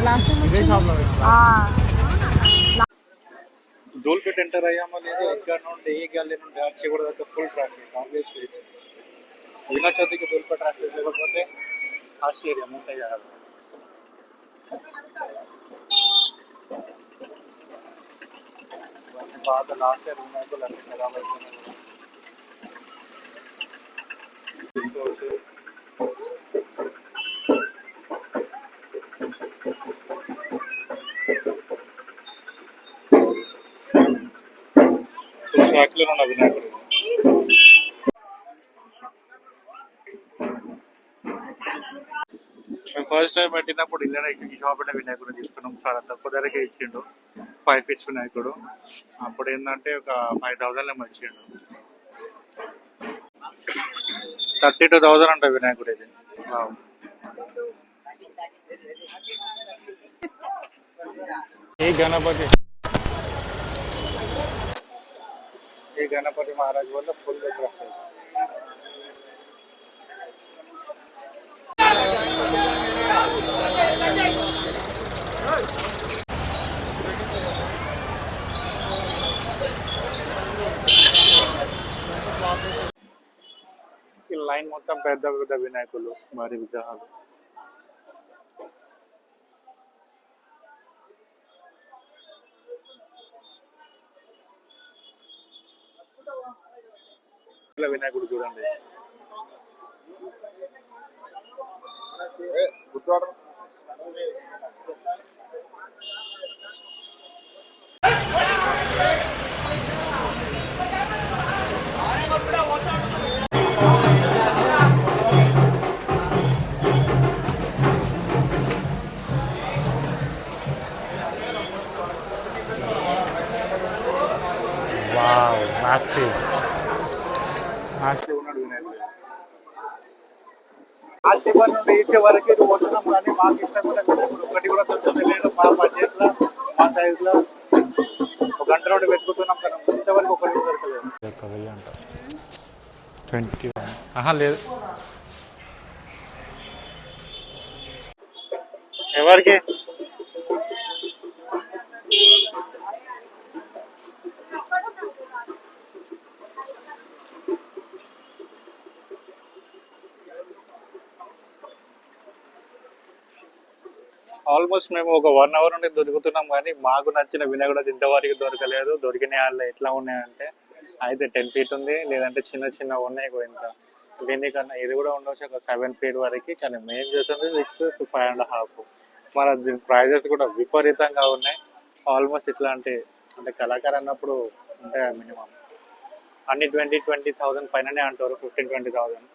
ఇదే షాప్ లో ఆ, ధూల్పేట ఎంటర్ అయ్యామో లేదు ఇక్కడ నుండి ఈ గల్లీ నుండి వచ్చి కూడా దగ్గర ఫుల్ ట్రాఫిక్ ఆబ్వియస్లీ వినాయక చవితికి ధూల్పేట ట్రాఫిక్ లేకపోతే ఆశ్చర్యం ఉంటాయి కదా ఇవన్నీ పాత లాస్ట్ ఇయర్ వినాయకులు అన్ని ఖరాబ్ అయిపోయినాయి కూడా. ఉన్న వినాయకుడు మేము ఫస్ట్ టైం పెట్టినప్పుడు ఈ షాప్ అంటే వినాయకుడు తీసుకున్నాం. చాలా తక్కువ ధరకే ఇచ్చిండు. ఫైవ్ ఫీట్స్ వినాయకుడు. అప్పుడు ఏంటంటే ఒక ఫైవ్ థౌసండ్ ఏమో ఇచ్చిండు. థర్టీ టూ థౌసండ్ అంట వినాయకుడు ఇది. ఈ గణపతి? ఈ గణపతి మహారాజ్ వల్ల ఫుల్ ట్రస్ట్ ఈ లైన్ మొత్తం పెద్ద పెద్ద వినాయకులు మరి విగ్రహాలు ఇలా వినాయకుడు చూడండి వావ్ మాసివ్ మాసివ్ ఉన్నాడు ఆ చివరి నుండి ఈ చివరికి పోతున్నాం కానీ మాకు ఇష్టం కూడా వినాయకుడు ఒకటి కూడా దొరుకుతలేదు మా బడ్జెట్లో మా సైజ్లో ఒక గంట నుండి వెతుకుతున్నాం కానీ ఇంతవరకు ఒకటి దొరకలేదు. ఒక వెయ్యి అంట. ట్వంటీ ఆహా లేదు. ఎవరికి? ఆల్మోస్ట్ మేము ఒక వన్ అవర్ నుండి దొరుకుతున్నాం కానీ మాకు నచ్చిన వినాయకుడు ఇంతవరకు దొరకలేదు. దొరికిన వాళ్ళు ఎట్లా ఉన్నాయంటే అయితే టెన్ ఫీట్ ఉంది. లేదంటే చిన్న చిన్న ఉన్నాయి ఇంత. దీనికన్నా ఇది కూడా ఉండొచ్చు ఒక సెవెన్ ఫీట్ వరకు. కానీ మేము చూసింది సిక్స్ ఫైవ్ అండ్ హాఫ్ మన దీని ప్రైజెస్ కూడా విపరీతంగా ఉన్నాయి. ఆల్మోస్ట్ ఇట్లాంటి అంటే కళాకారు అన్నప్పుడు ఉంటాయి మినిమం? అన్ని ట్వంటీ ట్వంటీ థౌసండ్ పైననే అంటారు. ఫిఫ్టీన్ ట్వంటీ థౌసండ్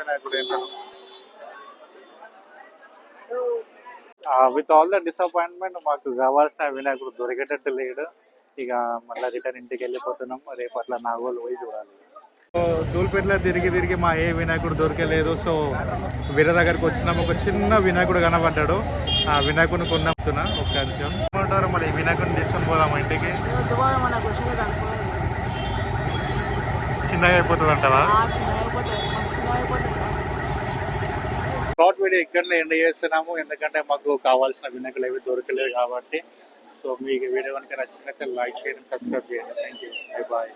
వినాయకుడు ఏంటంటే విత్ ఆల్ ద డిసప్పాయింట్మెంట్ మాకు కావాల్సిన వినాయకుడు దొరికేటట్టు లేడు. ఇక మళ్ళీ రిటర్న్ ఇంటికి వెళ్ళిపోతున్నాం. రేపు అట్లా నాగోలు పోయి చూడాలి. దూల్పేటలో తిరిగి తిరిగి మా ఏ వినాయకుడు దొరకలేదు. సో వీర దగ్గరకు వచ్చినాం. ఒక చిన్న వినాయకుడు కనబడ్డాడు. ఆ వినాయకుడిని కొన్నప్పుతున్నా ఒక నిమిషం. ఏమంటారు? మళ్ళీ ఈ వినాయకుడిని తీసుకొని పోదాం ఇంటికి? చిన్నగా అయిపోతుంది అంటావా ఆ చిన్న అయిపోతుంది మస్తు చిన్న అయిపోతుంది షార్ట్ వీడియో ఇక్కడనే ఎండ్ చేస్తున్నాము. ఎందుకంటే మాకు కావాల్సిన వినాయకులు ఏవి దొరకలేదు కాబట్టి. సో మీకు వీడియో కనుక నచ్చినట్లయితే లైక్ చేయండి సబ్స్క్రైబ్ చేయండి. Thank you bye